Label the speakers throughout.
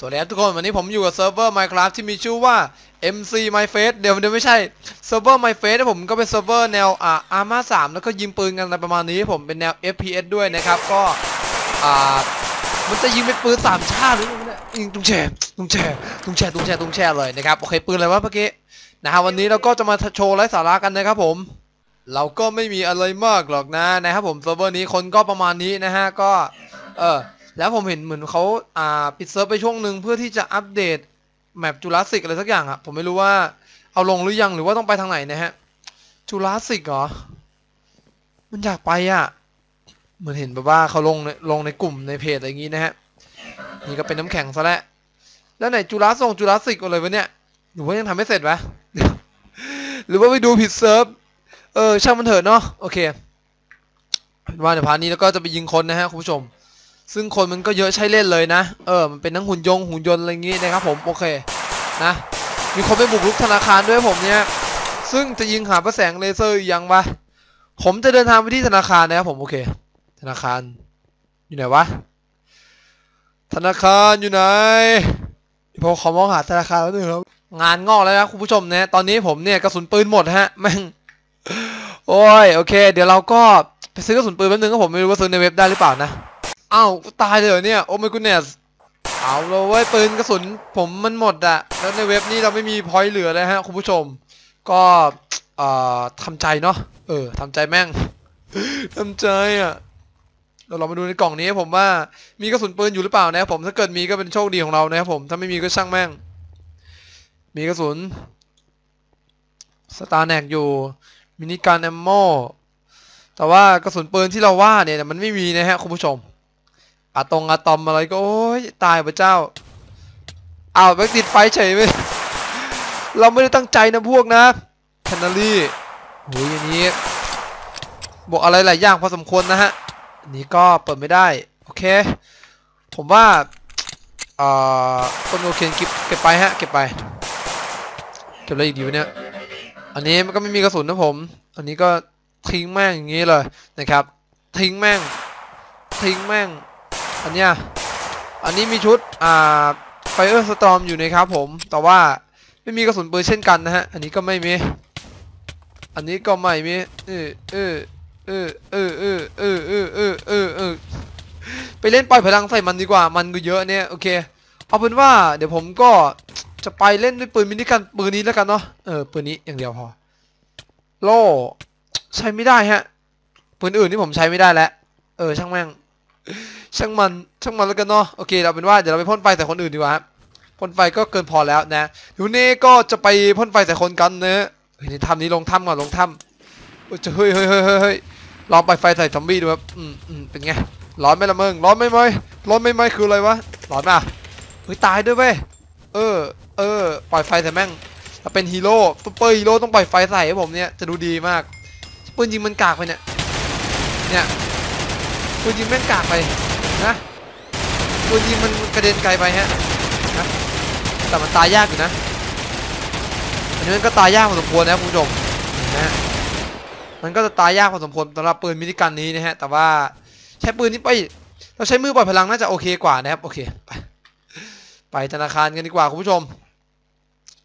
Speaker 1: สวัสดีครับทุกคนวันนี้ผมอยู่กับเซิร์ฟเวอร์ Minecraft ที่มีชื่อว่า MC MyFace เดี๋ยวเดี๋ยวไม่ใช่เซิร์ฟเวอร์ MyFace นะผมก็เป็นเซิร์ฟเวอร์แนวอ่า Arma 3แล้วก็ยิงปืนกันอะไรประมาณนี้ผมเป็นแนว FPS ด้วยนะครับก็อ่ามันจะยิงเป็นปืนสามชาติหรือไงเนี่ยยิงตุ้งแช่ตุ้งแช่ตุ้งแช่ตุ้งแช่ตุ้งแช่เลยนะครับโอเคปืนอะไรวะเมื่อกี้นะฮะวันนี้เราก็จะมาโชว์ไร้สาระกันนะครับผมเราก็ไม่มีอะไรมากหรอกนะนะครับผมเซิร์ฟเวอร์นี้คนก็ประมาณนี้นะฮะก็เออ แล้วผมเห็นเหมือนเขาอ่าปิดเซิร์ฟไปช่วงหนึ่งเพื่อที่จะอัปเดตแมปจูราสสิกอะไรสักอย่างอะผมไม่รู้ว่าเอาลงหรือยังหรือว่าต้องไปทางไหนนะฮะจูราสสิกเหรอ มันอยากไปอะเหมือนเห็นแบบว่าเขาลงในลงในกลุ่มในเพจอะไรอย่างงี้นะฮะนี่ก็เป็นน้ำแข็งซะแล้วแล้วไหนจูราสส่งจูราสสิกอะไรวะเนี่ยหรือว่ายังทำไม่เสร็จวะหรือว่าไปดูผิดเซิร์ฟเออช่างมันเถอะเนาะโอเคเป็นว่าเดี๋ยวพาร์ทนี้แล้วก็จะไปยิงคนนะฮะคุณผู้ชม ซึ่งคนมันก็เยอะใช้เล่นเลยนะ เออ มันเป็นทั้งหุ่นยงหุ่นยนต์อะไรอย่างงี้นะครับผม โอเค นะ มีคนไปบุกรุกธนาคารด้วยผมเนี่ย ซึ่งจะยิงหาประแสงเลเซอร์อยังวะ ผมจะเดินทางไปที่ธนาคารนะครับผม โอเค ธนาคาร อยู่ไหนวะ ธนาคารอยู่ไหนพอขอมองหาธนาคารแล้วนึงครับ งานงอกแล้วนะคุณผู้ชมนะ ตอนนี้ผมเนี่ยกระสุนปืนหมดฮะ แม่ง โอ้ย โอเค เดี๋ยวเราก็ไปซื้อกระสุนปืนแป๊บนึงก็ผมไม่รู้ว่าซื้อในเว็บได้หรือเปล่านะ อ้าวตายเลยเหรอเนี่ย โอ้ my goodness เอาเลยเว้ยปืนกระสุนผมมันหมดอะแล้วในเว็บนี้เราไม่มีพอยต์เหลือเลยฮะคุณผู้ชม ก็เอ่อทำใจเนาะเออทำใจแม่งทำใจอะเราลองมาดูในกล่องนี้ผมว่ามีกระสุนปืนอยู่หรือเปล่านะครับผมถ้าเกิดมีก็เป็นโชคดีของเรานะครับผมถ้าไม่มีก็ช่างแม่ง มีกระสุนสตาร์แนกอยู่มินิการแอมโมแต่ว่ากระสุนปืนที่เราว่าเนี่ยมันไม่มีนะฮะคุณผู้ชม อะตรงอะตอมอะไรก็โอ้ยตายพระเจ้าอ้าวแบกติดไฟเฉยไปเราไม่ได้ตั้งใจนะพวกนะแคนารีโอ้ยอันนี้บอกอะไรหลายอย่างพอสมควรนะฮะนนี้ก็เปิดไม่ได้โอเค ผมว่าเอ่อต้นโอเคนเก็บเก็บไปฮะเก็บไปเก็บอะไรอีกดีวะเนี่ยอันนี้มันก็ไม่มีกระสุนนะผม อันนี้ก็ทิ้งแม่งอย่างนี้เลยนะครับ ทิ้งแม่ง ทิ้งแม่ง อันเนี้ยอันนี้มีชุดอ่าไฟเออร์สตอมอยู่นะครับผมแต่ว่าไม่มีกระสุนปืนเช่นกันนะฮะอันนี้ก็ไม่มี อันนี้ก็ไม่มีเออเออเออเออเออเออเออเออเออเออไปเล่นปล่อยพลังใส่มันดีกว่ามันก็เยอะเนี่ยโอเคเอาเป็นว่าเดี๋ยวผมก็จะไปเล่นด้วยปืนมินิกันปืนนี้แล้วกันเนาะเออปืนนี้อย่างเดียวพอโล่ใช้ไม่ได้ฮะปืนอื่นที่ผมใช้ไม่ได้แล้วเออช่างแม่ง ช่างมันช่างมันแล้วกันเนาะโอเคเราเป็นว่าเดี๋ยวเราไปพ่นไฟใส่คนอื่นดีกว่าครับพ่นไฟก็เกินพอแล้วนะเดี๋ยวนี้ก็จะไปพ่นไฟใส่คนกันนะเฮ้ยในถ้ำนี้ลงถ้ำก่อนลงถ้ำเฮ้ยจะเฮ้ยเฮ้ยเฮ้ยเฮ้ยเฮ้ยลองไปไฟใส่ซอมบี้ดูครับอืมอืมเป็นไงร้อนไหมละเมึงร้อนไหมไหมร้อนไหมไหมคืออะไรวะร้อนป่ะเฮ้ยตายด้วยเว้ยเออเออปล่อยไฟใส่แม่งถ้าเป็นฮีโร่ซุปเปอร์ฮีโร่ต้องปล่อยไฟใส่ให้ผมเนี่ยจะดูดีมากปืนยิงมันกากไปเนี่ยเนี่ยปืนยิงแม่งกากไป นะปืนยิงมันกระเด็นไกลไปฮะนะแต่มันตายยากอยู่นะอันนี้มันก็ตายยากพอสมควรนะคุณผู้ชมนะฮะมันก็จะตายยากพอสมควรสำหรับปืนมินิกันนี้นะฮะแต่ว่าใช้ปืนนี้ไปเราใช้มือปล่อยพลังน่าจะโอเคกว่านะครับโอเคไปไปธนาคารกันดีกว่าคุณผู้ชม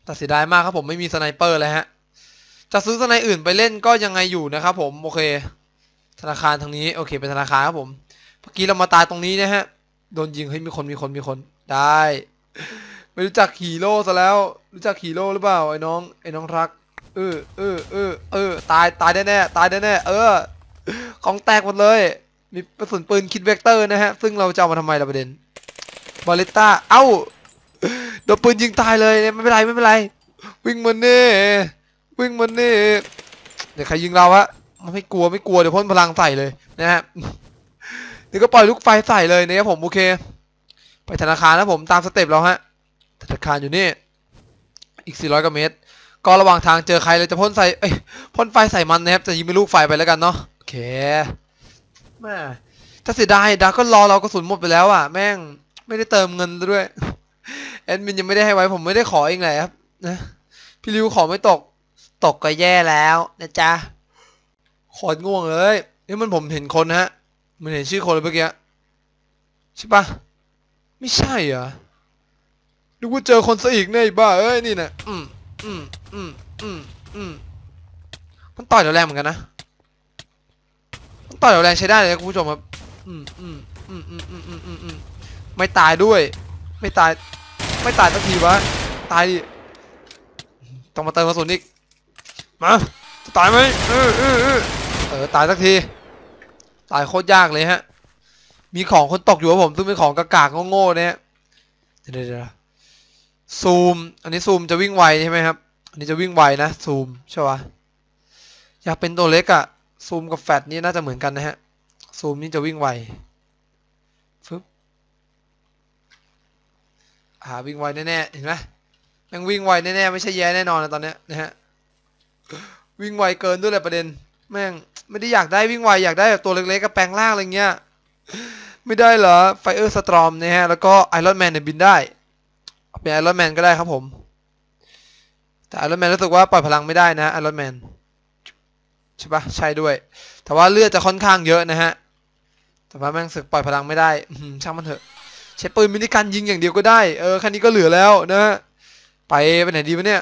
Speaker 1: แต่เสียดายมากครับผมไม่มีสไนเปอร์เลยฮะจะซื้อสไนอื่นไปเล่นก็ยังไงอยู่นะครับผมโอเค ธนาคารทางนี้โอเคเป็นธนาคารครับผม เมื่อกี้เรามาตายตรงนี้นะฮะ โดนยิงเฮ้ยมีคนมีคนมีคนได้ ไม่รู้จักฮีโร่ซะแล้ว รู้จักฮีโร่หรือเปล่าไอ้น้องไอ้น้องรัก เออเออเออเออตายตายแน่แน่ตายแน่แน่เออ ของแตกหมดเลย มีกระสุนปืนคิดเวกเตอร์นะฮะ ซึ่งเราจะเอามาทำไมล่ะประเด็นบาเลต้าเอ้าโดนปืนยิงตายเลยไม่เป็นไรไม่เป็นไรวิ่งมันนี่วิ่งมันนี่เดี๋ยวใครยิงเราวะมันไม่กลัวไม่กลัวเดี๋ยวพ่นพลังใส่เลยนะฮะ เดี๋ยวก็ปล่อยลูกไฟใส่เลยนะครับผมโอเค ไปธนาคารนะผมตามสเต็ปเราฮะธนาคารอยู่นี่ อีก 400กว่าเมตร ก็ระหว่างทางเจอใครเราจะพ่นใส่เอ้ยพ่นไฟใส่มันนะครับจะยิงเป็นลูกไฟไปแล้วกันเนาะโอเคแม่ถ้าเสียดายดาก็รอเรากระสุนหมดไปแล้วอะแม่งไม่ได้เติมเงินด้วยแอดมินยังไม่ได้ให้ไว้ผมไม่ได้ขอเองเลยครับนะพี่ริวขอไม่ตก ตกก็แย่แล้วนะจ๊ะโคตรง่วงเลยนี่มันผมเห็นคนนะฮะ มันเห็นชื่อคนเลยเมื่อกี้ใช่ปะไม่ใช่เหรอนึกว่าเจอคนซะอีกเนี่ยบ้าเอ้ยนี่นะอืมอืมอืมอืมอืมมันต่อยเดี๋ยวแรงเหมือนกันนะมันต่อยเดี๋ยวแรงใช้ได้เลยคุณผู้ชมครับอืมอืมอืมอืมอืมอืมอืมอืมไม่ตายด้วย ไม่ตาย ไม่ตายสักทีวะตายดิต้องมาเติมกระสุนอีกมาจะตายไหมออเออเออเออตายสักที ตายโคตรยากเลยฮะ มีของคนตกอยู่กับผมซึ่งเป็นของกากๆโง่ๆเนี่ยเดี๋ยวเดี๋ยวซูม อันนี้ซูมจะวิ่งไวใช่ไหมครับ อันนี้จะวิ่งไวนะซูมใช่ปะอยากเป็นตัวเล็กอะซูมกับแฟลชนี่น่าจะเหมือนกันนะฮะ ซูมนี่จะวิ่งไวฟึบอ่าวิ่งไวแน่ๆเห็นไหมแม่งวิ่งไวแน่ๆไม่ใช่แย่แน่นอนนะตอนเนี้ยนะฮะ วิ่งไวเกินด้วยแหละประเด็น แม่ง ไม่ได้อยากได้วิ่งไวอยากได้แบบตัวเล็กๆกับแปลงร่างอะไรเงี้ย ไม่ได้เหรอไฟเออร์สตรอมนะฮะ แล้วก็ไอรอนแมนเนี่ยบินได้ เป็นไอรอนแมนก็ได้ครับผม แต่ไอรอนแมนรู้สึกว่าปล่อยพลังไม่ได้นะไอรอนแมนใช่ปะใช่ด้วย แต่ว่าเลือดจะค่อนข้างเยอะนะฮะ แต่ว่าแม่งสึกปล่อยพลังไม่ได้ช่างมันเถอะ ใช้ปืนมินิกันยิงอย่างเดียวก็ได้ เออแค่นี้ก็เหลือแล้วนะฮะ ไปไปไหนดีวะเนี่ย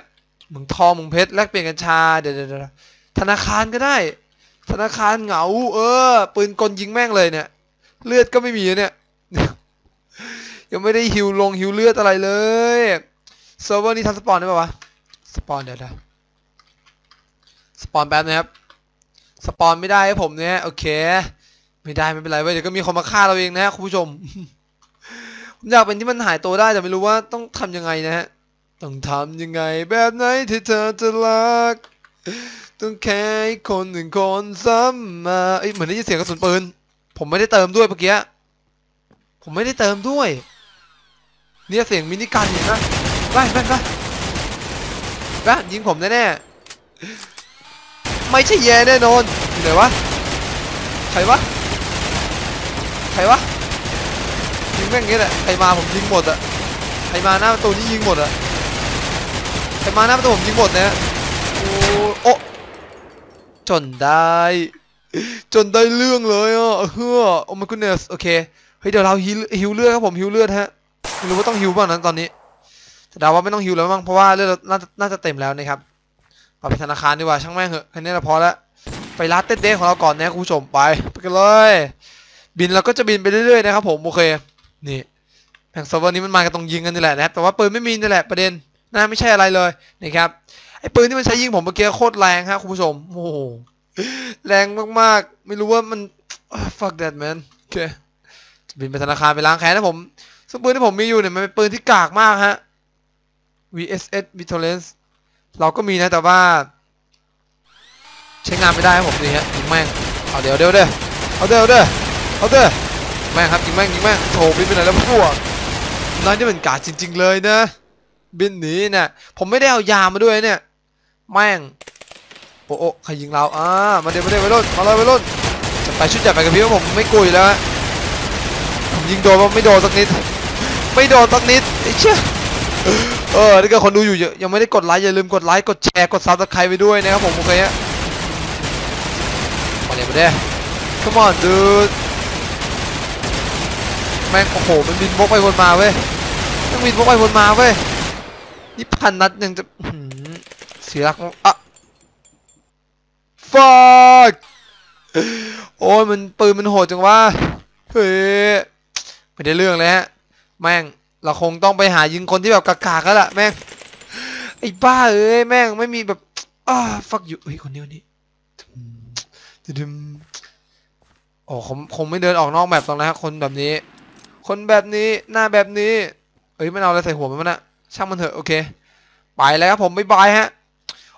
Speaker 1: มึงทองมึงเพชรแลกเปลี่ยนกัญชาเดี๋ยวเดี๋ยวธนาคารก็ได้ ธนาคารเหงา เออ ปืนกลยิงแม่งเลยเนี่ย เลือดก็ไม่มีเนี่ยยังไม่ได้ฮิวลงฮิวเลือดอะไรเลยเซิร์ฟเวอร์นี้ทำสปอนได้ป่าวะสปอนเดี๋ยวเดี๋ยวสปอนแป๊บนะครับสปอนไม่ได้ให้ผมเนี่ยโอเค ไม่ได้ไม่เป็นไรเว้ยเดี๋ยวก็มีคนมาฆ่าเราเองนะคุณผู้ชมผมอยากเป็นที่มันหายตัวได้แต่ไม่รู้ว่าต้องทำยังไงนะฮะต้องทำยังไง แบบไหนที่เธอจะรัก ต้องแค่คนหนึ่งคนซ้ำมาเอ้ยเหมือนได้ยินเสียงกระสุนปืน ผมไม่ได้เติมด้วยเมื่อกี้ผมไม่ได้เติมด้วย เนี่ยเสียงมินิกันเห็นนะไปไปไปไปยิงผมแน่ๆไม่ใช่แย่แน่นอนอยู่ไหนวะใครวะใครวะยิงแม่งงี้แหละใครมาผมยิงหมดอะใครมาหน้าประตูนี่ยิงหมดอะใครมาหน้าประตูผมยิงหมดนะโอ้โอะ จนได้ จนได้เรื่องเลยอะเฮ้อโอ้ my goodness โอเคเฮ้ยเดี๋ยวเราฮิวเลือดครับผมฮิวเลือดฮะไม่รู้ว่าต้องฮิวบ้างนั้นตอนนี้แต่เดาว่าไม่ต้องฮิวแล้วมั้งเพราะว่าเลือดเราน่าจะน่าจะเต็มแล้วนะครับเอาไปธนาคารดีกว่าช่างแม่งเหอะแค่นี้เราพอแล้วไปรัดเต้นเด้ของเราก่อนนะคุณผู้ชมไปไปกันเลย บินเราก็จะบินไปเรื่อยๆนะครับผมโอเคนี่แผงเซิร์ฟเวอร์นี้มันมากันตรงยิงกันนี่แหละนะครับแต่ว่าปืนไม่มีนี่แหละประเด็นนะไม่ใช่อะไรเลยนะครับ ไอ้ปืนที่มันใช้ยิงผมเมื่อกี้โคตรแรงฮะคุณผู้ชมโอ้โหแรงมากๆ ไม่รู้ว่ามัน fuck that man โอเคบินไปธนาคารไปล้างแค้นนะผมซึ่งปืนที่ผมมีอยู่เนี่ยมันเป็นปืนที่กากมากฮะ VSS Vitolence เราก็มีนะแต่ว่า ใช้งานไม่ได้ครับผมนี่ฮะยิงแม่งเอาเดี๋ยวเดี๋ยวเด้อเอาเดี๋ยวเด้อเอาเด้อแม่งครับยิงแม่งยิงแม่งโถบินไปไหนแล้วพวกน้อยนี่เป็นกาจริง ๆ เลยนะ บินหนีเนี่ยผมไม่ได้เอายามาด้วยเนี่ย แม่งโอ้โอ้ใครยิงเราอ่ามาเดี๋ยวมาเดี๋ยวไปรุ่นมาเลยไปรุ่นจะไปชุดใหญ่ไปกับพี่ว่าผมไม่กลัวอยู่แล้วฮะผมยิงโดนว่าไม่โดนสักนิด ไม่โดนสักนิดไอ้เชี่ยเออถ้าเกิดคนดูอยู่เยอะยังไม่ได้กดไลค์อย่าลืมกดไลค์กดแชร์กดซับสไครต์ไปด้วยนะครับผมโอเคฮะมาเดี๋ยวมาเดี๋ยว come on dude แม่งโอ้โหมันบินวกไปวนมาเว้ยมันบินวกไปวนมาเว้ยนี่พันนัดยังจะ เสียหลักอะ fuck โอ้ยมันปืนมันโหดจังวะเฮ้ยไม่ได้เรื่องเลยฮะ แม่งเราคงต้องไปหายิงคนที่แบบกากๆแล้วล่ะแม่งไอ้บ้าเอ้ยแม่งไม่มีแบบอ้า fuck อยู่เฮ้ยคนนี้คนนี้ดึมโอ้คงคงไม่เดินออกนอกแมปตรงนะฮะคนแบบนี้ คนแบบนี้หน้าแบบนี้เอ้ยมันเอาอะไรใส่หัวมันมันอะช่างมันเถอะโอเค ไปแล้วครับผมบ๊ายบายฮะ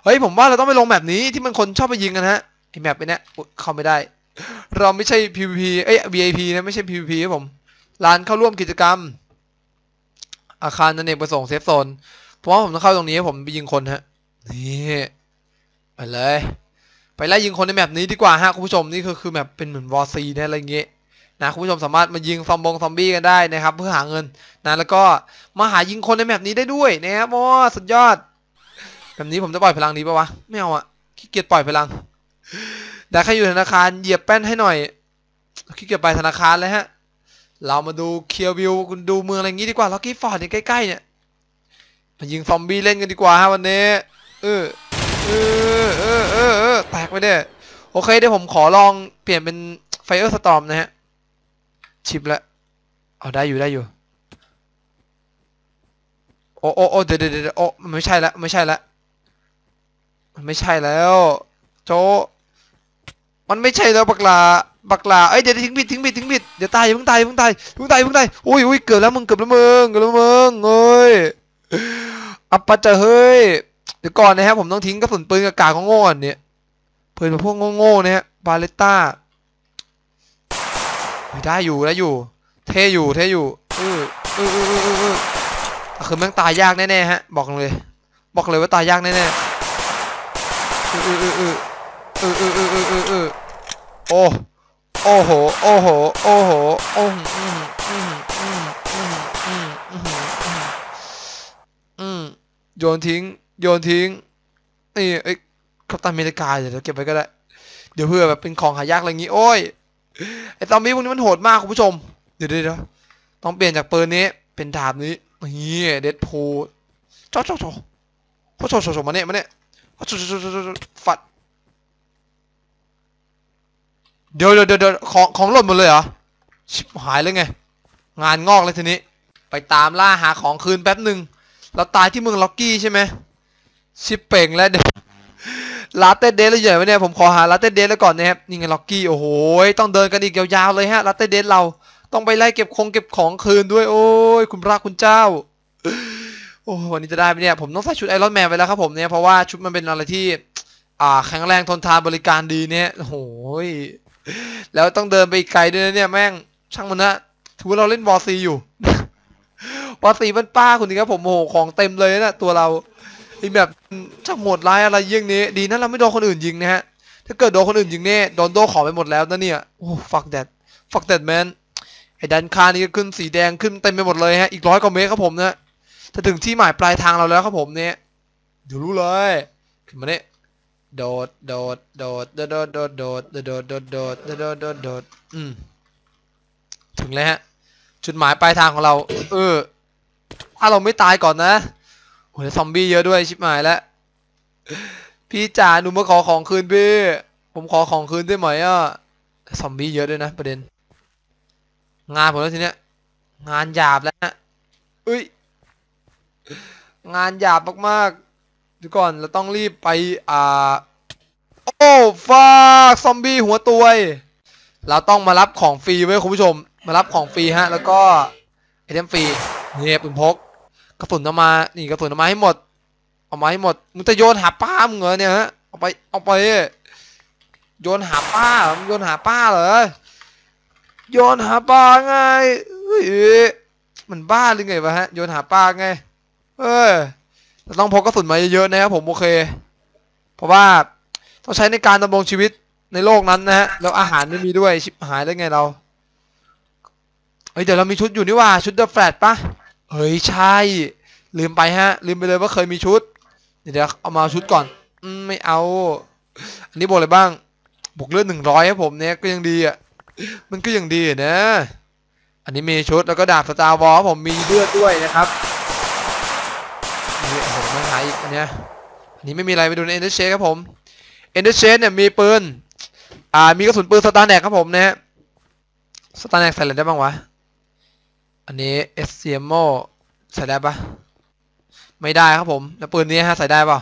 Speaker 1: เฮ้ยผมว่าเราต้องไปลงแบบนี้ที่มันคนชอบไปยิงกันฮะไอแมปไปเนี้ยเข้าไม่ได้ เราไม่ใช่ PVP เอ้ย VIP นะไม่ใช่ PVP ครับผมร้านเข้าร่วมกิจกรรม อาคารนันเอกประสงค์เซฟโซนเพราะว่าผมต้องเข้าตรงนี้ผมไปยิงคนฮะนี่ไปเลย ไปไล่ยิงคนในแมปนี้ดีกว่าฮะคุณผู้ชมนี่คือคือแมปเป็นเหมือนวอร์ซีนะอะไรเงี้ยนะคุณผู้ชมสามารถมายิงซอมบงซอมบี้กันได้นะครับ เพื่อหาเงินนะแล้วก็มาหายิงคนในแมปนี้ได้ด้วยนะครับโอ้สุดยอด แบบนี้ผมจะปล่อยพลังดีปะวะ ไม่เอาอะขี้เกียจปล่อยพลัง แต่ใครอยู่ธนาคารเหยียบแป้นให้หน่อย ขี้เกียจไปธนาคารเลยฮะ เรามาดูเคียววิวคุณดูเมืองอะไรอย่างงี้ดีกว่าล็อกกี้ฟอร์ดเนี่ยใกล้ๆเนี่ยมายิงซอมบี้เล่นกันดีกว่าฮะวันนี้ เออเออเออเออเออแตกไปเด้โอเคเดี๋ยวผมขอลองเปลี่ยนเป็นไฟเออร์สตอมนะฮะ ชิปแล้วเอาได้อยู่ได้อยู่ โอ้โอ้โอ้เดี๋ยวเดี๋ยวเดี๋ยวโอ้ไม่ใช่ละไม่ใช่ละ มันไม่ใช่แล้ว โจ มันไม่ใช่แล้วบักลาบักลาเอ้ยเดี๋ยวทิ้งผิดทิ้งผิดทิ้งผิดเดี๋ยวตายอย่าเพิ่งตายอย่าเพิ่งตายอย่าเพิ่งตายอย่าเพิ่งตายอุ้ยอุ้ยเกือบแล้วมึงเกือบแล้วมึงเกือบแล้วมึงเอ้ยอัปปะจะเฮ้ยเดี๋ยวก่อนนะครับผมต้องทิ้งกระสุนปืนกับกากของโง่ก่อนเนี่ยปืนพวกโง่ๆเนี่ยบาเลต้าได้อยู่ได้อยู่ เท่อยู่เท่อยู่เออเออเออเออเออเออคือแม่งตายยากแน่ๆฮะ บอกเลย บอกเลยว่าตายยากแน่ๆ เออเออเออเออเออเออเออเออโอ้โอ้โหโอ้โหโอ้โหโอ้โหอืมอืมอืมอืมอืมอืมอืมอืมโยนทิ้งโยนทิ้งนี่เอ้ยกัปตันอเมริกาเดี๋ยวเราเก็บไว้ก็ได้ เดี๋ยวเพื่อแบบเป็นของหายากอะไรอย่างงี้ โอ้ยไอ้ซอมบี้พวกนี้มันโหดมากคุณผู้ชม เดี๋ยวเดี๋ยวต้องเปลี่ยนจากปืนนี้เป็นดาบนี้นี่เด็ดพูจ้าจ้าจ้าโอ้โหโฉมาเนี่ยมาเนี่ย ฟัดเดี๋ยวเดี๋ยวเดี๋ยวของของหล่นหมดเลยเหรอ ชิบหายเลยไง งานงอกเลยทีนี้ ไปตามล่าหาของคืนแป๊บหนึ่งเราตายที่เมืองล็อกกี้ใช่ไหมชิปเป่งแล้วเดี๋ยวลาเต้เดสเลยใหญ่ไหมเนี่ยผมขอหาลาเต้เดสแล้วก่อนนะครับนี่ไงล็อกกี้โอ้โหต้องเดินกันอีกยาวๆเลยฮะลาเต้เดสเราต้องไปไล่เก็บคงเก็บของคืนด้วย โอ้ยคุณพระคุณเจ้า โอ้วันนี้จะได้ไหมเนี่ยผมต้องใส่ชุดไอรอนแมนไปแล้วครับผมเนี่ยเพราะว่าชุดมันเป็นอะไรที่ อ่าแข็งแรงทนทานบริการดีเนี่ยโอ้โหแล้วต้องเดินไปไกลด้วยนะเนี่ยแม่งช่างมันนะถือว่าเราเล่นวอซีอยู่วอซีบ้านป้าคุณนี่ครับผมโอ้โหของเต็มเลยนะตัวเราอีแบบช่างโหดร้ายอะไรเยี่ยงนี้ ดีนะเราไม่โดนคนอื่นยิงนะฮะถ้าเกิดโดนคนอื่นยิงเนี่ยโดนโดนขอไปหมดแล้วนะเนี่ยโอ้ fuck that fuck that man ไอ้ดันคานี่ก็ขึ้นสีแดงขึ้นเต็มไปหมดเลยฮะอีกร้อยกว่าเมตรครับผมนะ ถ้าถึงที่หมายปลายทางเราแล้วครับผมเนี่ยเดี๋ยวรู้เลยขึ้นมาเนี่ยโดดโดดโดดโดดโดดโดดโดดโดดโดดโดดโดดโดดโดดอืมถึงแล้วฮะจุดหมายปลายทางของเรา เออถ้าเราไม่ตายก่อนนะโหซอมบี้เยอะด้วยชิบหายแล้วพี่จ๋าหนูมาขอของคืนพี่ผมขอของคืนได้ไหมอะซอมบี้เยอะด้วยนะประเด็น งานผมแล้วทีเนี้ยงานหยาบแล้วนะเอ้ย งานหยาบมากๆเดี๋ยวก่อนเราต้องรีบไปอ่าโอ้ฟาซอมบี้หัวตัวยเราต้องมารับของฟรีไว้คุณผู้ชม มารับของฟรีฮะ แล้วก็ไอเทมฟรีเนี่ยปืนพกกระสุนเอามานี่กระสุนเอามาให้หมดเอามาให้หมดมึงจะโยนหาป้ามึงเหรอเนี่ยฮะเอาไปเอาไปโยนหาป้ามึงโยนหาป้าเหรอโยนหาป้าไงเฮ้ยมันบ้าหรือไงวะฮะโยนหาป้าไง เออเราต้องพกกระสุนมาเยอะๆนะครับผมโอเค เพราะว่าต้องใช้ในการดำรงชีวิตในโลกนั้นนะฮะแล้วอาหารไม่มีด้วยชิบหายได้ไงเราเฮ้ยเดี๋ยวเรามีชุดอยู่นี่ว่าชุดเดอะแฟลตปะเฮ้ยใช่ ลืมไปฮะ ลืมไปเลยว่าเคยมีชุด เดี๋ยวเอามาชุดก่อนอมไม่เอา อันนี้บอกเลยบ้างบวกเลือดหนึ่งร้อยให้ผมเนี่ยก็ยังดีอะมันก็ยังดีนะ อันนี้มีชุดแล้วก็ดาบสตาร์วอลผมมีเลือดด้วยนะครับ นี่โอ้โหไม่หายอีกอันเนี้ยอันนี้ไม่มีอะไรไปดูในเอ็นเดอร์เชครับผมเอ็นเดอร์เชเนี่ยมีปืนอ่ามีกระสุนปืนสตาร์แนกครับผมนะฮะสตาร์แนกใส่อะไรได้บ้างวะ อันนี้เอสเซียโมใส่ได้ปะไม่ได้ครับผม แล้วปืนนี้ฮะใส่ได้ปล่า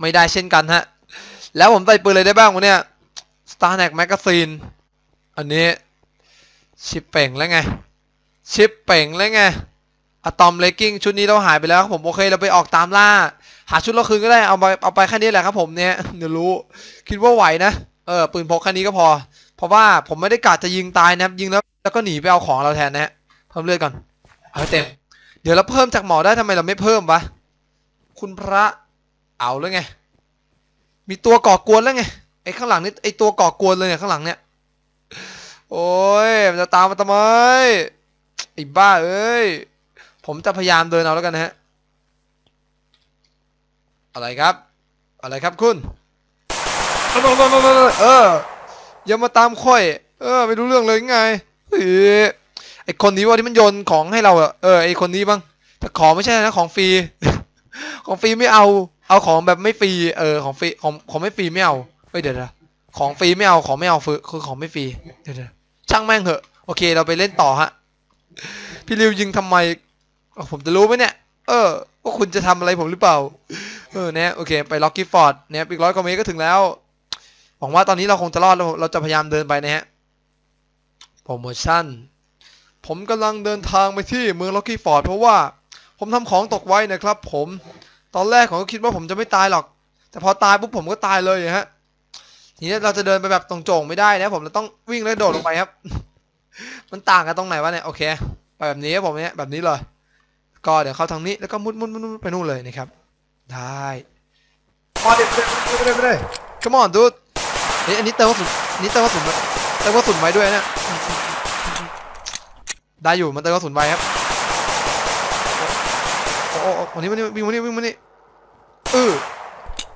Speaker 1: ไม่ได้เช่นกันฮะ แล้วผมใส่ปืนอะไรได้บ้างวะเนี่ย Star n a c Magazine อันนี้ชิปเป่งแล้วไง ชิปเป่งแล้วไง อะตอมเลกกิ้งชุดนี้เราหายไปแล้วครับผมโอเคเราไปออกตามล่า หาชุดเราคืนก็ได้เอาไปเอาไปแค่นี้แหละครับผมเนี่ยเดี๋ยวรู้ คิดว่าไหวนะเออปืนพกแค่นี้ก็พอ เพราะว่าผมไม่ได้กะจะยิงตายนะครับยิงแล้วแล้วก็หนีไปเอาของเราแทนนะฮะเพิ่มเลือดก่อนเอาเต็ม เดี๋ยวเราเพิ่มจากหมอได้ทำไมเราไม่เพิ่มวะคุณพระเอาแล้วไง มีตัวก่อกวนแล้วไงไอ้ข้างหลังนี่ไอ้ตัวก่อกวนเลยเนี่ยข้างหลังเนี่ยโอ้ยมันจะตามมาทำไมไอ้บ้าเอ้ย ผมจะพยายามเดินเอาแล้วกันนะฮะ อะไรครับ อะไรครับคุณเอออย่ามาตามค่อย เออไม่รู้เรื่องเลยไงเฮ้ยไอคนนี้ว่าที่มันโยนของให้เราอะเออไอคนนี้บ้างแต่ของไม่ใช่นะของฟรี ของฟรีไม่เอา เอาของแบบไม่ฟรี เออของฟรีของของไม่ฟรีไม่เอาเฮ้ยเดี๋ยวนะของฟรีไม่เอาของไม่เอาคือคือของไม่ฟรีเดี๋ยวช่างแม่งเหอะ โอเคเราไปเล่นต่อฮะ พี่ริวยิงทำไม ผมจะรู้ไหมเนี่ย เออว่าคุณจะทำอะไรผมหรือเปล่า เออเนี่ยโอเค ไปล็อกกี้ฟอร์ดเนี่ยอีกร้อยกว่าเมตรก็ถึงแล้ว หวังว่าตอนนี้เราคงจะรอดเราเราจะพยายามเดินไปนะฮะโปรโมชั่น ผมกำลังเดินทางไปที่เมืองล็อกกี้ฟอร์ดเพราะว่าผมทำของตกไว้นะครับ ผม ตอนแรกผมก็คิดว่าผมจะไม่ตายหรอก แต่พอตายปุ๊บผมก็ตายเลยฮะ ทีนี้เราจะเดินไปแบบตรงโจงไม่ได้นะผมเราต้องวิ่งแล้วโดดลงไปครับ มันต่างกันตรงไหนวะเนี่ย โอเคไปแบบนี้ครับผมเนี่ยแบบนี้เลย ก็เดี๋ยวเข้าทางนี้แล้วก็มุดมุดมุดมุดไปนู่นเลยนะครับ ได้มาเด็ดไปเลยไปเลยไปเลย come on dude เฮ้ยอันนี้เติมกระสุนอันนี้เติมกระสุนไว้เติมกระสุนไว้ด้วยเนี่ยอืมอืมอืมอืมได้อยู่มันเติมกระสุนไว้ครับโอ้โอ้โอ้วันนี้วันนี้วิ่งวันนี้วิ่งวันนี้เออ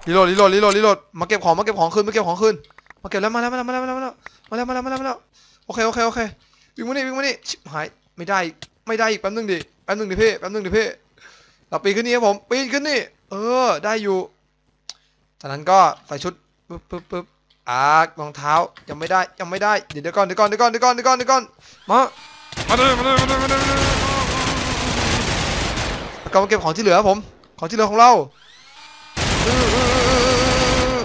Speaker 1: รีโหลดรีโหลดรีโหลดรีโหลดมาเก็บของมาเก็บของคืนมาเก็บของคืนมาเก็บแล้วมาแล้วมาแล้วมาแล้วมาแล้วมาแล้วมาแล้วมาแล้วมาแล้วมาแล้วโอเคโอเคโอเควิ่งวันนี้วิ่งวันนี้ชิบหายไม่ได้อีก ไม่ได้อีกแป๊บนึงดิแป๊บนึงดิพี่แป๊บนึงดิพี่เราปีนขึ้นนี่ครับผมปีนขึ้นนี่เออ ได้อยู่จากนั้นก็ใส่ชุดปึ๊บปึ๊บปึ๊บอ่ารองเท้ายังไม่ได้ยังไม่ได้เดี๋ยวเดี๋ยวก่อนเดี๋ยวก่อนเดี๋ยวก่อนเดี๋ยวก่อนเดี๋ยวก่อนเดี๋ยวก่อนมามาเลยมาเลยมาเลยมาเลยมาเลยแล้วก็มาเก็บของที่เหลือครับผม ของที่เหลือของเราอื้ออื้ออื้ออื้อ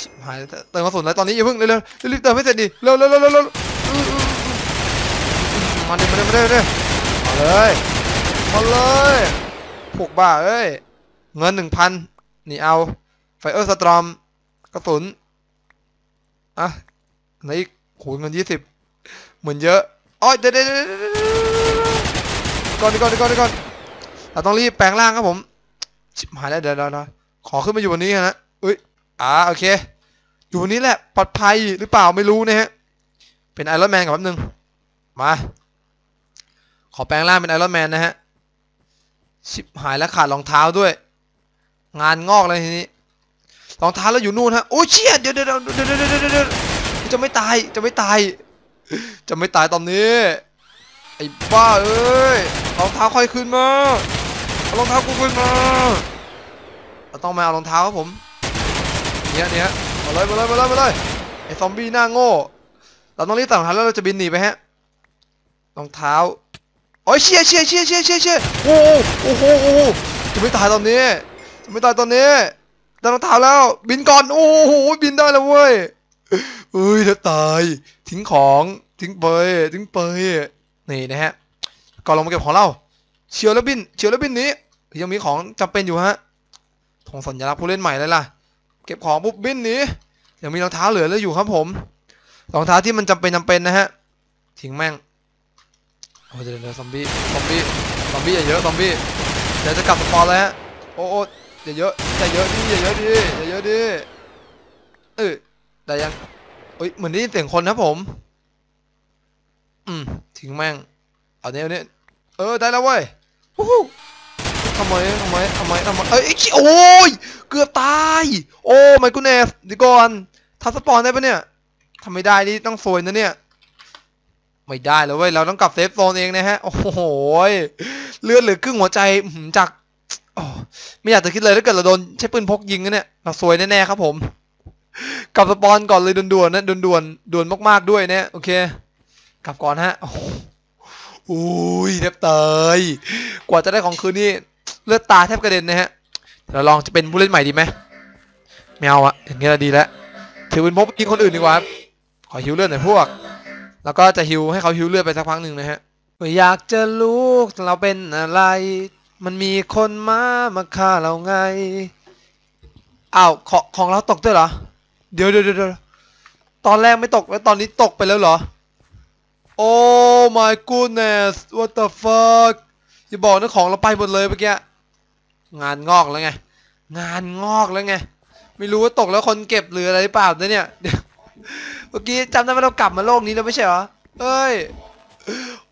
Speaker 1: ชิบหายแล้วเติมกระสุนแล้วตอนนี้อย่าเพิ่งเร็วๆรีบๆเติมให้เสร็จดิเร็วเร็วเร็วเร็วเร็วอื้ออื้ออื้อมาดิมาดิมาดิมาดิมา เลยมาเลยพวกบ้าเอ้ย เงินหนึ่งพันนี่เอา ไฟเออร์สตรอม กระสุน อะไหนอีกโหเงินยี่สิบเหมือนเยอะอ๋อเดี๋ยวเดี๋ยวเดี๋ยวเดี๋ยวเดี๋ยวก่อนดีก่อนดีก่อนดีก่อนเราต้องรีบแปลงร่างครับผม ชิบหายแล้วเดี๋ยวเดี๋ยวเดี๋ยวขอขึ้นมาอยู่บนนี้นะเอ้ย อ่า โอเค อยู่บนนี้แหละ ปลอดภัยหรือเปล่าไม่รู้นะฮะ เป็นไอรอนแมนกับแป๊บนึง มา ขอแปลงร่างเป็นไอรอนแมนนะฮะชิบหายแล้วขาดรองเท้าด้วย งานงอกเลยทีนี้รองเท้าแล้วอยู่นู่นฮะโอ้ยเชี่ยเดี๋ยวเดี๋ยวเดี๋ยวเดี๋ยวเดี๋ยวเดี๋ยวเดี๋ยวจะไม่ตายจะไม่ตาย จะไม่ตายตอนนี้ไอ้บ้าเอ้ยรองเท้าค่อยขึ้นมาเอารองเท้ากูขึ้นมาเราต้องมาเอารองเท้าครับผมเนี่ยเนี่ยมาเลยมาเลยมาเลยมาเลยไอ้ซอมบี้หน้าโง่เราต้องรีบตัดรองเท้าแล้วเราจะบินหนีไปฮะรองเท้า โอ้ยเชี่ยเชี่ยเชี่ยเชี่ยเชี่ยเชี่ยโอ้โอ้โหโอ้โหจะไม่ตายตอนนี้จะไม่ตายตอนนี้ได้รองเท้าแล้ว บินก่อน โอ้โหบินได้แล้วเว้ยเอ้ยถ้าตายทิ้งของทิ้งไปทิ้งไปนี่นะฮะก่อนลงมาเก็บของเราเชียวแล้วบินเชียวแล้วบินนี้ ยังมีของจำเป็นอยู่ฮะธงสัญลักษณ์ผู้เล่นใหม่เลยล่ะ เก็บของปุ๊บบินหนียังมีรองเท้าเหลือแล้วอยู่ครับผมรองเท้าที่มันจำเป็นจำเป็นนะฮะทิ้งแม่ง โอ้เดี๋ยวเดี๋ยวซอมบี้ซอมบี้ซอมบี้อย่าเยอะซอมบี้เดี๋ยวจะกลับสปอนแล้วฮะโอ้โอ้อย่าเยอะอย่าเยอะดิอย่าเยอะดิอย่าเยอะดิเออได้ยังเอ้ยเหมือนได้ยินเสียงคนนะผม อืมทิ้งแม่งเอาเนี้ยเอาเนี้ยเออได้แล้วเว้ยวู้ฮู้ทำไมทำไมทำไมทำไมเอ้ยโอ้ยเกือบตายโอ้ไม่กูเนสดีก่อนทัสปอนได้ปะเนี่ยทำไม่ได้นี่ต้องซวยนะเนี่ย ไม่ได้เลยเว้ยเราต้องกลับเซฟโซนเองนะฮะ โอ้โหเลือดเหลือครึ่งหัวใจหือจากอ๋อไม่อยากจะคิดเลยถ้าเกิดเราโดนใช้ปืนพกยิงนะเนี่ยเราซวยแน่ๆครับผมกลับสปอนก่อนเลยด่วนๆนะด่วนๆด่วนมากๆด้วยเนี่ยโอเค กลับก่อนฮะโอ้โหอุ้ยแทบตยกว่าจะได้ของคืนนี่เลือดตาแทบกระเด็นนะฮะเดี๋ยวลองจะเป็นผู้เล่นใหม่ดีไหมไม่เอาอะอย่างเงี้ยดีแล้วถือเป็นพบยิงคนอื่นดีกว่าขอฮิวเลือดหน่อยพวก แล้วก็จะฮิวให้เขาฮิวเลือดไปสักพักหนึ่งนะฮะอยากจะรู้เราเป็นอะไร มันมีคนมามาฆ่าเราไงอ้าวของของเราตกด้วยเหรอ เดี๋ยวเดี๋ยวเดี๋ยวตอนแรกไม่ตกแล้วตอนนี้ตกไปแล้วเหรอ โอ้ my goodness what the fuck อย่าบอกนะของเราไปหมดเลยเมื่อกี้ งานงอกแล้วไง งานงอกแล้วไง ไม่รู้ว่าตกแล้วคนเก็บหรืออะไรหรือเปล่าเนี่ย เมื่อกี้จำได้ว่าเรากลับมาโลกนี้แล้วไม่ใช่เหรอเอ้ย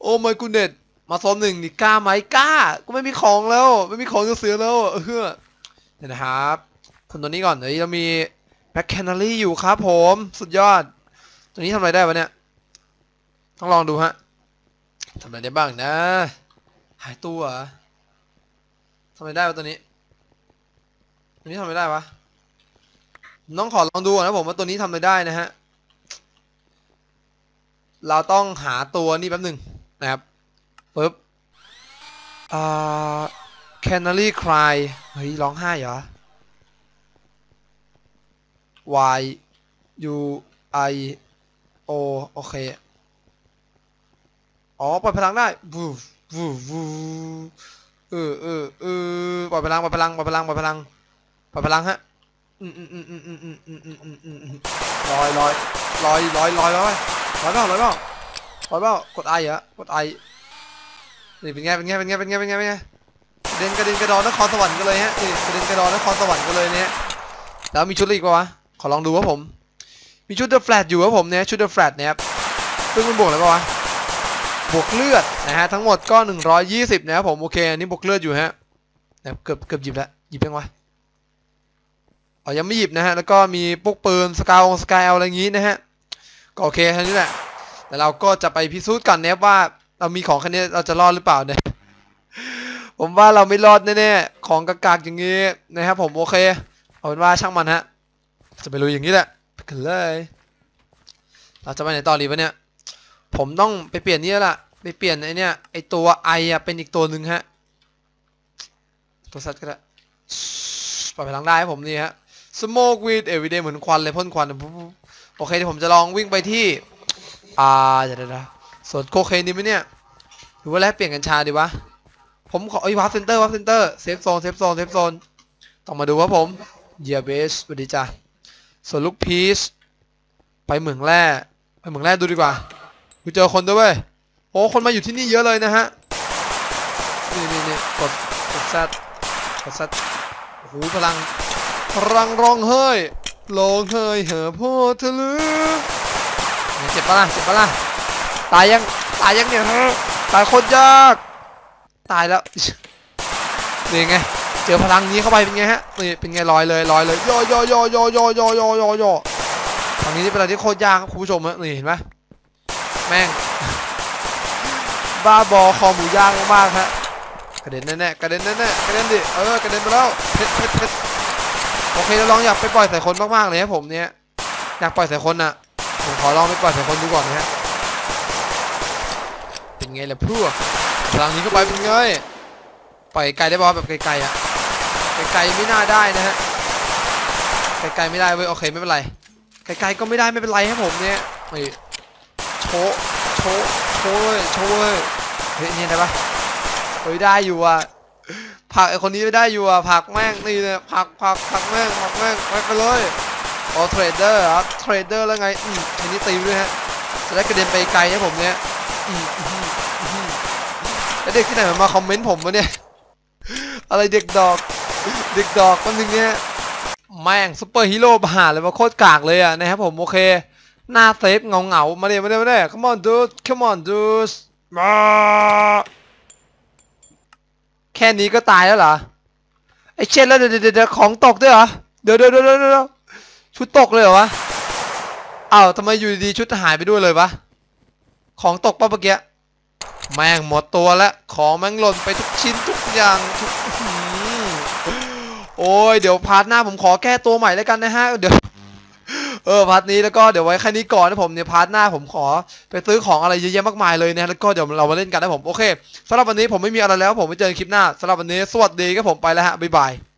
Speaker 1: โอ้ my goodness มาซ้อมหนึ่งนี่กล้าไหมกล้า ก็ไม่มีของแล้ว ไม่มีของจะเสียแล้วเออเดี๋ยวนะครับคนตัวนี้ก่อนเดี๋ยวเรามีแบ็คแคนารีอยู่ครับผม สุดยอด ตัวนี้ทำอะไรได้วะเนี่ย ต้องลองดูฮะทำอะไรได้บ้างนะ หายตัวเหรอทำไมได้วะตัวนี้ ตัวนี้ทำอะไม่ได้วะ น้องขอลองดูนะผมว่าตัวนี้ทำอะไม่ได้นะฮะ เราต้องหาตัวนี่แป๊บหนึ่งนะครับปึ๊บอ่า Canary Cry เฮ้ย ร้องไห้เหรอ Y U I O โอเค อ๋อ ปล่อยพลังได้วูวูวูเออเออเออปล่อยพลัง ปล่อยพลัง ปล่อยพลัง ปล่อยพลัง ปล่อยพลังฮะ ลอยลอยลอยลอยลอยลอยลอยเปล่าลอยเปล่าลอยเปล่ากดไอเหรอกดไอนี่เป็นไงเป็นไงเป็นไงเป็นไงเป็นไงเป็นไงเด่นกระเด็นกระดอนนครสวรรค์กันเลยฮะนี่กระเด็นกระดอนนครสวรรค์กันเลยเนี่ยแล้วมีชุดอะไรอีกวะขอลองดูว่าผม มีชุดเดอะแฟลตอยู่ว่าผมเนี่ยชุดเดอะแฟลตเนี่ยซึ่งมันบวกอะไรปะวะบวกเลือดนะฮะทั้งหมดก็ 120 นะครับผมโอเคอันนี้บวกเลือดอยู่ฮะเกือบเกือบหยิบแล้วหยิบยังไง อ๋อยังไม่หยิบนะฮะ แล้วก็มีพวกปืนสกาวสกายอะไรอย่างงี้นะฮะ ก็โอเคแค่นี้แหละ แต่เราก็จะไปพิสูจน์กันนะครับว่าเรามีของค่นี้เราจะรอดหรือเปล่าเนี่ย ผมว่าเราไม่รอดแน่ๆ ของกากๆอย่างงี้นะครับผมโอเค เอาเป็นว่าช่างมันฮะ จะไปลุยอย่างนี้แหละไปกันเลย เราจะไปไหนต่อดีวะเนี่ย ผมต้องไปเปลี่ยนนี่แล้วล่ะ ไปเปลี่ยนไอเนี่ยไอตัวไออะเป็นอีกตัวหนึ่งฮะ ตัวซัดก็ได้ปล่อยพลังได้ให้ผมนี่ฮะ smoke with everyday เหมือนควันเลยพ่นควันโอเคเดี๋ยวผมจะลองวิ่งไปที่อ่าเดี๋ยวเดี๋ยวเดี๋ยวนโคเคนดีไหมเนี่ยหรือว่าแลกเปลี่ยนกัญชาดีวะผมขอไอ้วัฟเซนเตอร์วัฟเซนเตอร์เซฟโซนเซฟโซนเซฟโซนต้องมาดูครับผมเยียเบสสวัสดีจ้าส่วนลูกพีชไปเหมืองแร่ไปเหมืองแร่ดูดีกว่ากูเจอคนด้วยเว้ยโอ้คนมาอยู่ที่นี่เยอะเลยนะฮะนี่นี่นี่กดกดซัดกดซัดโอ้โหพลัง พลังร้องเฮ้ยร้องเฮ้ยเหอพ่อเธอลือเจ็บปะล่ะเจ็บปะล่ะตายยังตายยังเนี่ยฮะตายโคตรยาก ตายแล้วนี่ไงเจอพลังนี้เข้าไปเป็นไงฮะนี่เป็นไงลอยเลยลอยเลยย่อย่อย่อย่อย่อย่อย่อย่อย่อทางนี้นี่เป็นอะไรที่โคตรยากครับคุณผู้ชมฮะนี่เห็นไหมแม่งบ้าบอคอหมูย่างมากๆฮะกระเด็นแน่ๆกระเด็นแน่ๆกระเด็นดิเออกระเด็นไปแล้วเพชรเพชรเพชร โอเคเราลองอยากไปปล่อยใส่คนมากๆเลยครับผมเนี่ยอยากปล่อยใส่คนน่ะผมขอลองไปปล่อยใส่คนดูก่อนนะฮะเป็นไงล่ะพวกพลังนี้เข้าไปเป็นไงปล่อยไกลได้ป่าวะแบบไกลๆอะไกลๆไม่น่าได้นะฮะไกลๆไม่ได้เว้ยโอเคไม่เป็นไรไกลๆก็ไม่ได้ไม่เป็นไรครับผมเนี่ยเฮ้ยโชโชโชเว้ยโชเว้ยเฮ้ยเนี่ยได้ปะเฮ้ยได้อยู่อะ ผักไอคนนี้ไม่ได้อยู่อะผักแม่งนี่เลยผักผักผักแม่งผักแม่งไปไปเลยโอเทรดเดอร์ครับเทรดเดอร์แล้วไงอืมอันนี้ตีด้วยฮะจะได้กระเด็นไปไกลนะผมเนี่ยอืมแล้วเด็กที่ไหนมาคอมเมนต์ผมวะเนี่ยอะไรเด็กดอก เด็กดอกคนนึงเนี่ยแม่งซุปเปอร์ฮีโร่บาเลยมาโคตรกากเลยอะนะครับผมโอเคหน้าเซฟเงาเงามาเดี๋ยวมาเดี๋ยวมาเดี๋ยว come on dude come on dude มา แค่นี้ก็ตายแล้วเหรอ ไอเช่นแล้วเดี๋ยวเดี๋ยวของตกด้วยเหรอเดี๋ยวเดี๋ยวเดี๋ยวเดี๋ยวชุดตกเลยเหรอวะอ้าวทำไมอยู่ดีชุดหายไปด้วยเลยวะ ของตกป่ะเมื่อกี้ แม่งหมดตัวแล้ว ของแม่งหล่นไปทุกชิ้นทุกอย่างทุกโอ้ยเดี๋ยวพาร์ทหน้าผมขอแก้ตัวใหม่แล้วกันนะฮะ เดี๋ยว เออพาร์ทนี้แล้วก็เดี๋ยวไว้แค่นี้ก่อนนะผมเนี่ยพาร์ทหน้าผมขอไปซื้อของอะไรเยอะแยะมากมายเลยนะแล้วก็เดี๋ยวเรามาเล่นกันนะผมโอเคสำหรับวันนี้ผมไม่มีอะไรแล้วผมไปเจอคลิปหน้าสำหรับวันนี้สวัสดีครับผมไปแล้วฮะบ๊ายบาย